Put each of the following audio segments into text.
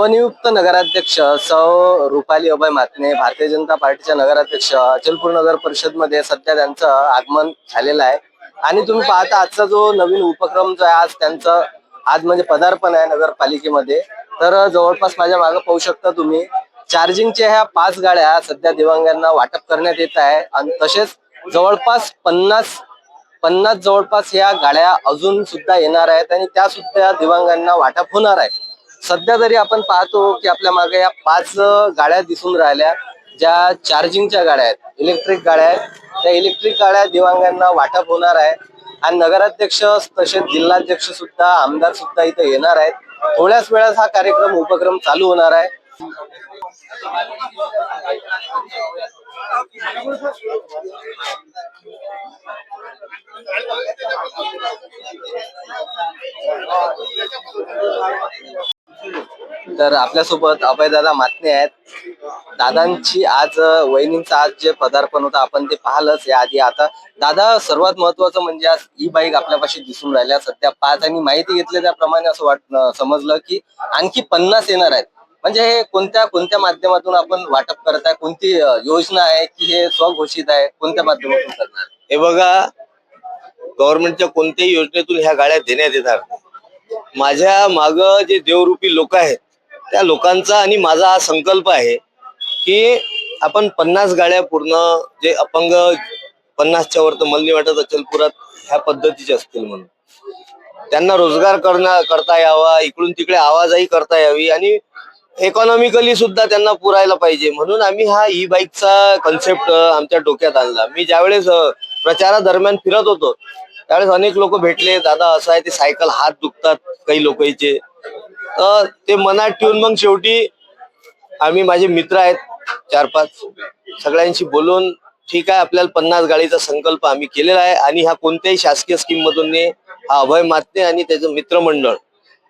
नवनियुक्त नगराध्यक्ष सौ रुपाली अभय मातने भारतीय जनता पार्टीच्या नगराध्यक्ष अचलपूर नगर परिषदमध्ये सध्या त्यांचं आगमन झालेलं आहे. आणि तुम्ही पाहता आजचा जो नवीन उपक्रम जो आहे आज त्यांचं आज म्हणजे पदार्पण आहे नगरपालिकेमध्ये. तर जवळपास माझ्या मागे पाहू शकता तुम्ही चार्जिंगच्या ह्या पाच गाड्या सध्या दिव्यांगांना वाटप करण्यात येत आहे. आणि तसेच जवळपास पन्नास पन्नास जवळपास या गाड्या अजून सुद्धा येणार आहेत आणि त्या सुद्धा दिव्यांगांना वाटप होणार आहे. सध्या तरी आपण पाहतो की आपल्या मागे या पाच गाड्या दिसून राहिल्या ज्या चार्जिंगच्या गाड्या आहेत इलेक्ट्रिक गाड्या आहेत त्या इलेक्ट्रिक गाड्या दिव्यांगांना वाटप होणार आहे. आणि नगराध्यक्ष तसेच जिल्हाध्यक्ष सुद्धा आमदार सुद्धा इथे येणार आहेत. थोड्याच वेळात हा कार्यक्रम उपक्रम चालू होणार आहे. तर आपल्यासोबत अभयदादा मातने आहेत. दादांची आज वहिनींचं आज जे पदार्पण होतं आपण ते पाहलंच या आधी. आता दादा सर्वात महत्वाचं म्हणजे आज ई बाईक आपल्यापाशी दिसून राहिल्या. सध्या पाच आणि माहिती घेतल्या त्याप्रमाणे असं वाट समजलं की आणखी पन्नास येणार आहेत. म्हणजे हे कोणत्या कोणत्या माध्यमातून आपण वाटप करताय? कोणती योजना आहे की हे स्वघोषित आहे? कोणत्या माध्यमातून करणार? हे बघा गव्हर्नमेंटच्या कोणत्याही योजनेतून ह्या गाड्या देण्यात येतात माझ्या माग जे देवरूपी लोक आहेत त्या लोकांचा आणि माझा हा संकल्प आहे की आपण पन्नास गाड्या पूर्ण जे अपंग पन्नासच्या वर तर मला नाही वाटत अचलपुरात ह्या पद्धतीचे असतील म्हणून. त्यांना रोजगार करण्या करता यावा इकडून तिकडे आवाजही करता यावी आणि इकॉनॉमिकली सुद्धा त्यांना पुरायला पाहिजे. म्हणून आम्ही हा ई बाईकचा कन्सेप्ट आमच्या डोक्यात आणला. मी ज्यावेळेस प्रचारा प्रचारादरम्यान फिरत होतो त्यावेळेस अनेक लोक भेटले दादा असं आहे ते सायकल हात दुखतात काही लोकांचे. तर ते मनात ठेवून मग शेवटी आम्ही माझे मित्र आहेत चार पाच सगळ्यांशी बोलून ठीक आहे आपल्याला पन्नास गाडीचा संकल्प आम्ही केलेला आहे आणि हा कोणत्याही शासकीय स्कीम मधून हा अभय मातने आणि त्याचं मित्रमंडळ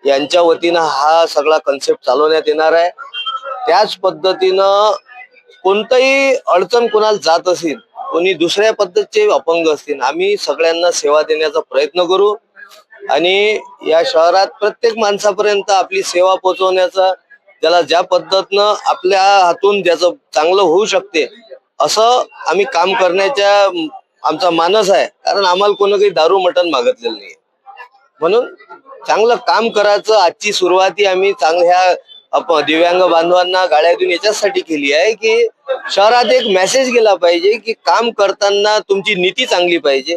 यांच्या वतीनं हा सगळा कन्सेप्ट चालवण्यात येणार आहे. त्याच पद्धतीनं कोणतंही अडचण कोणाला जात असेल कोणी दुसऱ्या पद्धतीचे अपंग असतील आम्ही सगळ्यांना सेवा देण्याचा प्रयत्न करू. आणि या शहरात प्रत्येक माणसापर्यंत आपली सेवा पोहोचवण्याचा त्याला ज्या पद्धतीनं आपल्या हातून ज्याचं चांगलं होऊ शकते असं आम्ही काम करण्याच्या आमचा मानस आहे. कारण आम्हाला कोणी काही दारू मटण मागितलेलं नाही म्हणून चांगलं काम करायचं. आजची सुरुवाती आम्ही चांगल्या अप- दिव्यांग बांधवांना गाड्या देऊन याच्यासाठी केली आहे की शहरात एक मेसेज गेला पाहिजे की काम करताना तुमची नीती चांगली पाहिजे.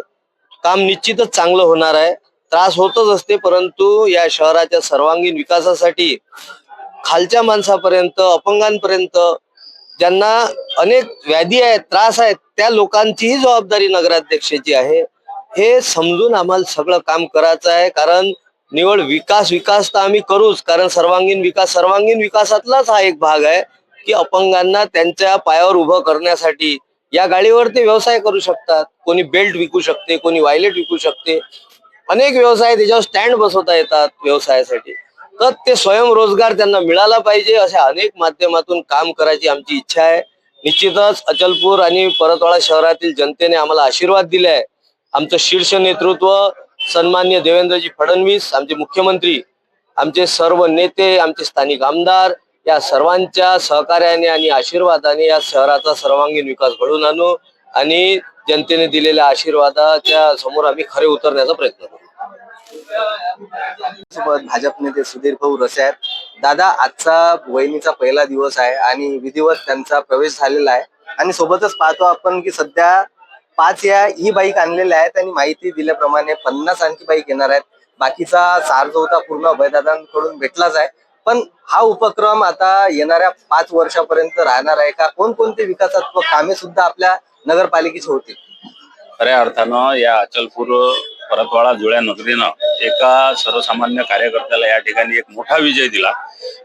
काम निश्चितच चांगलं होणार आहे. त्रास होतच असते परंतु या शहराच्या सर्वांगीण विकासासाठी खालच्या माणसापर्यंत अपंगांपर्यंत ज्यांना अनेक व्याधी आहेत त्रास आहेत त्या लोकांचीही जबाबदारी नगराध्यक्षाची आहे. हे समजून आम्हाला सगळं काम करायचं आहे कारण निवड विकास विकास तर आम्ही करूच कारण सर्वांगीण विकास सर्वांगीण विकासातलाच हा एक भाग आहे की अपंगांना त्यांच्या पायावर उभं करण्यासाठी या गाडीवर ते व्यवसाय करू शकतात. कोणी बेल्ट विकू शकते कोणी वायलेट विकू शकते. अनेक व्यवसाय त्याच्यावर स्टँड बसवता येतात व्यवसायासाठी. तर ते स्वयंरोजगार त्यांना मिळाला पाहिजे अशा अनेक माध्यमातून काम करायची आमची इच्छा आहे. निश्चितच अचलपूर आणि परतवाडा शहरातील जनतेने आम्हाला आशीर्वाद दिले आहे आमचं शीर्ष नेतृत्व सन्मान्य देवेंद्रजी फडणवीस आमचे मुख्यमंत्री आमचे सर्व नेते आमचे स्थानिक आमदार या सर्वांच्या सहकार्याने आणि आशीर्वादाने या शहराचा सर्वांगीण विकास घडवून आणू आणि जनतेने दिलेल्या आशीर्वादाच्या समोर आम्ही खरे उतरण्याचा प्रयत्न करू. सोबत भाजप नेते सुधीर भाऊ रसे आहेत. दादा आजचा वहिनीचा पहिला दिवस आहे आणि विधिवत त्यांचा प्रवेश झालेला आहे. आणि सोबतच पाहतो आपण की सध्या पाच या ई बाईक आणलेल्या आहेत आणि माहिती दिल्याप्रमाणे पन्नास आणखी बाईक येणार आहेत. बाकीचा सार जो होता पूर्ण अभयदादांकडून भेटलाच आहे. पण हा उपक्रम आता येणाऱ्या पाच वर्षापर्यंत राहणार आहे का? कोणकोणते विकासात्मक कामे सुद्धा आपल्या नगरपालिकेची होतील? खऱ्या अर्थानं या अचलपूर परतवाडा जुळ्या नगरीनं एका सर्वसामान्य कार्यकर्त्याला या ठिकाणी एक मोठा विजय दिला.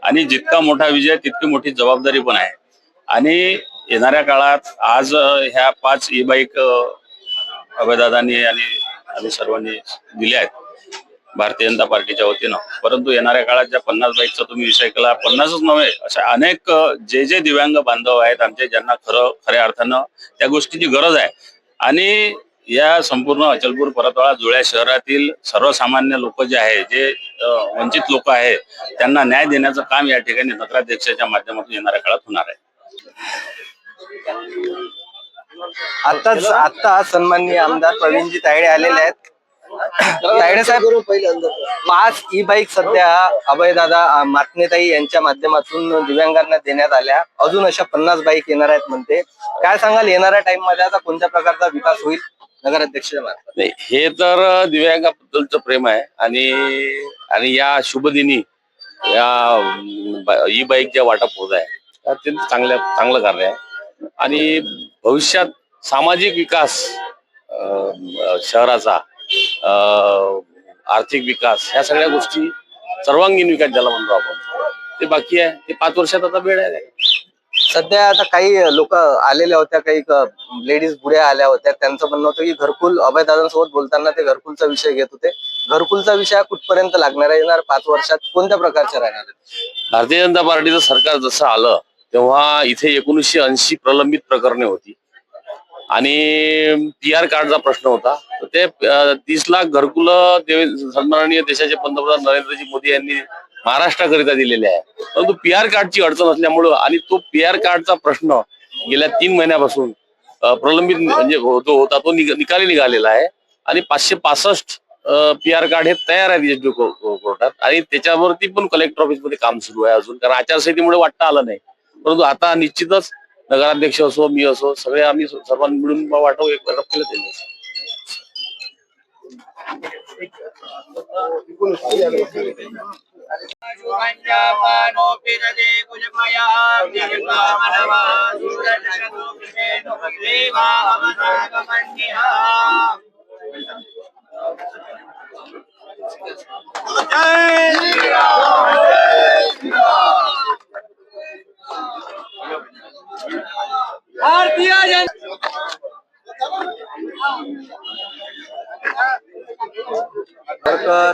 आणि जितका मोठा विजय तितकी मोठी जबाबदारी पण आहे. आणि येणाऱ्या काळात आज ह्या पाच ई बाईक अभयदादांनी आणि आम्ही सर्वांनी दिल्या आहेत भारतीय जनता पार्टीच्या वतीनं. परंतु येणाऱ्या काळात ज्या पन्नास बाईकचा तुम्ही विषय केला पन्नासच नव्हे अशा अनेक जे जे दिव्यांग बांधव आहेत आमचे ज्यांना खरं खऱ्या अर्थानं त्या गोष्टीची गरज आहे. आणि या संपूर्ण अचलपूर परतवाळा जुळ्या शहरातील सर्वसामान्य लोक जे आहे जे वंचित लोक आहे त्यांना न्याय देण्याचं काम या ठिकाणी नगराध्यक्षाच्या माध्यमातून येणाऱ्या काळात होणार आहे. आताच आता सन्माननीय आमदार प्रवीणजी तायडे आलेले आहेत. तायडे साहेब पाच ई बाईक सध्या अभयदादा मातनेताई यांच्या माध्यमातून दिव्यांगांना देण्यात आल्या. अजून अशा पन्नास बाईक येणार आहेत म्हणते. काय सांगाल येणाऱ्या टाइममध्ये आता कोणत्या प्रकारचा विकास होईल? नगराध्यक्ष नाही हे तर दिव्यांगाबद्दलचं प्रेम आहे. आणि आणि या शुभदिनी या ई बाईक ज्या वाटप होत आहे ते अत्यंत चांगल्या चांगलं कार्य आहे. आणि भविष्यात सामाजिक विकास शहराचा आर्थिक विकास ह्या सगळ्या गोष्टी सर्वांगीण विकास ज्याला म्हणतो आपण. ते बाकी आहे. ते पाच वर्षात आता वेळ आहे. सध्या आता काही लोक आलेल्या होत्या काही लेडीज बुड्या आल्या होत्या. त्यांचं म्हणणं होतं की घरकुल अभयदादांसोबत बोलताना ते घरकुलचा विषय घेत होते. घरकुलचा विषय कुठपर्यंत लागणार येणार पाच वर्षात कोणत्या प्रकारचे राहणार भारतीय जनता पार्टीचं सरकार जसं आलं तेव्हा इथे एकोणीसशे ऐंशी प्रलंबित प्रकरणे होती. आणि पी आर कार्डचा प्रश्न होता. तर ते तीस लाख घरकुल सन्माननीय देशाचे पंतप्रधान नरेंद्रजी मोदी यांनी महाराष्ट्राकरिता दिलेले आहे. परंतु पी आर कार्डची अडचण असल्यामुळं आणि तो पी आर कार्डचा प्रश्न गेल्या तीन महिन्यापासून प्रलंबित म्हणजे हो, तो होता तो निकाली निघालेला आहे. आणि पाचशे पासष्ट पी आर कार्ड हे तयार आहेत एच कोर्टात. आणि त्याच्यावरती पण कलेक्टर ऑफिसमध्ये काम सुरू आहे अजून. कारण आचारसंहितेमुळे वाटता आलं नाही. परंतु आता निश्चितच नगराध्यक्ष असो मी असो सगळे आम्ही सर्वांनी मिळून वाटव एक वाटप केलं त्यांनी जय सरकार सन्माननीय ज्या আর দিয়া যায় সরকার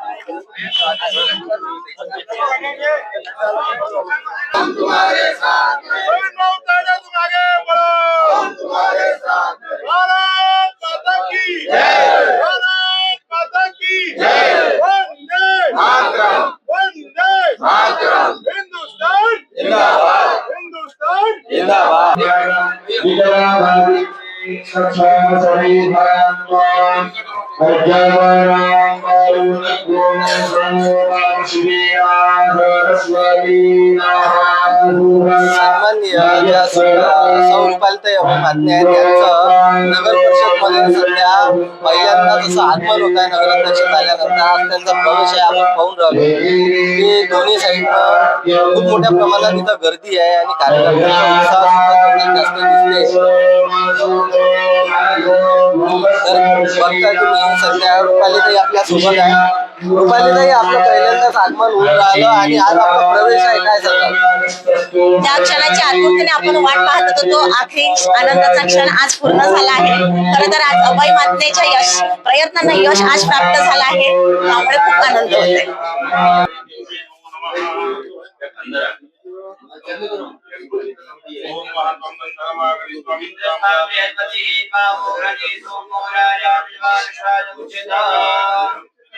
Hindustan, Hindustan, Hindustan, Hindustan, Hindustan, Hindustan, Hindustan, सौ रुपालताई अभय मातने आहेत नगर परिषदमध्ये सध्या पहिल्यांदा जसं आगमन होत आहे नगराध्यक्ष झाल्यानंतर आज त्यांचा प्रवेश आहे आपण पाहून राहिलो की दोन्ही साईड खूप मोठ्या प्रमाणात इथं गर्दी आहे आणि कार्यकर्त्यांचा उत्साह सुद्धा जास्त दिसते तर बघता तुम्ही सध्या रुपालीताई आपल्यासोबत आहे रुपालीताई आपलं पहिल्यांदाच आगमन होऊन राहिलं आणि आज आपला प्रवेश आहे काय सांगाल त्या क्षणाची आतुरतेने आपण वाट पाहत होतो तो आखरी आनंदाचा क्षण आज पूर्ण झाला आहे खरं तर आज अभय मातनेच्या यश प्रयत्नांना यश आज प्राप्त झालं आहे त्यामुळे खूप आनंद होतोय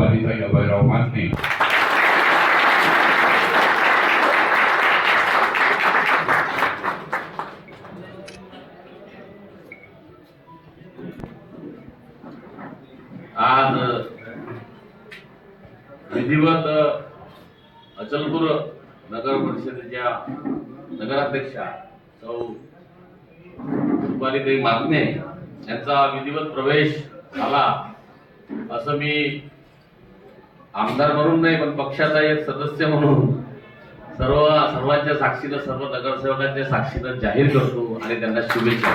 सौ अभयराव मातने आज विधिवत अचलपूर नगर परिषदेच्या नगराध्यक्षा सौ रुपालीताई मागणे यांचा विधिवत प्रवेश झाला असं मी आमदार म्हणून नाही पण पक्षाचा एक सदस्य म्हणून सर्व सर्वांच्या साक्षीनं सर्व नगरसेवकांच्या साक्षीनं जाहीर करतो आणि त्यांना शुभेच्छा